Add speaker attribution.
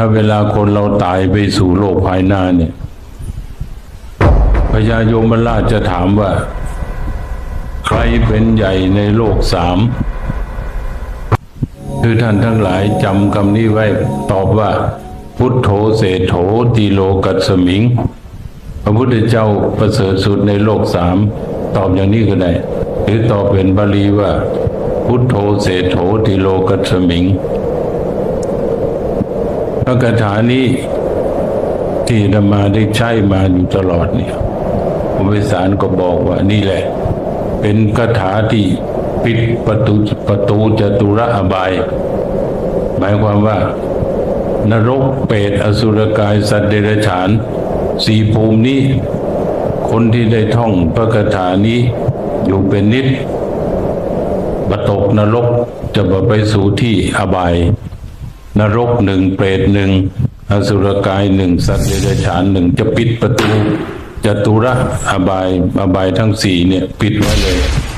Speaker 1: ถ้าเวลาคนเราตายไปสู่โลกภายหน้าเนี่ยพญายมราชจะถามว่า ใครเป็นใหญ่ในโลกสามคือท่านทั้งหลายจำคำนี้ไว้ตอบว่า พุทโธเศรษโธตีโลกัสมิง พระพุทธเจ้าประเสริฐสุดในโลกสามตอบอย่างนี้ก็ได้หรือตอบเป็นบาลีว่า พุทโธเศรษโธติโลกัสมิง ระคาถานี้ที่ธรรมาได้ใช้มาอยู่ตลอดเนี่ยพระวิสารก็บอกว่านี่แหละ เป็นคาถาที่ปิดประตูประตูจตุระอบาย หมายความว่า นรกเปรตอสุรกายสัตว์เดรัจฉานสี่ภูมินี้ คนที่ได้ท่องพระคาถานี้อยู่เป็นนิดบตกนรกจะไปสู่ที่อบาย นรกหนึ่งเปรตหนึ่งอสุรกายหนึ่งสัตว์เดรัจฉานหนึ่งจะปิดประตูจตุระอบายอบายทั้งสี่เนี่ย ปิดไว้เลย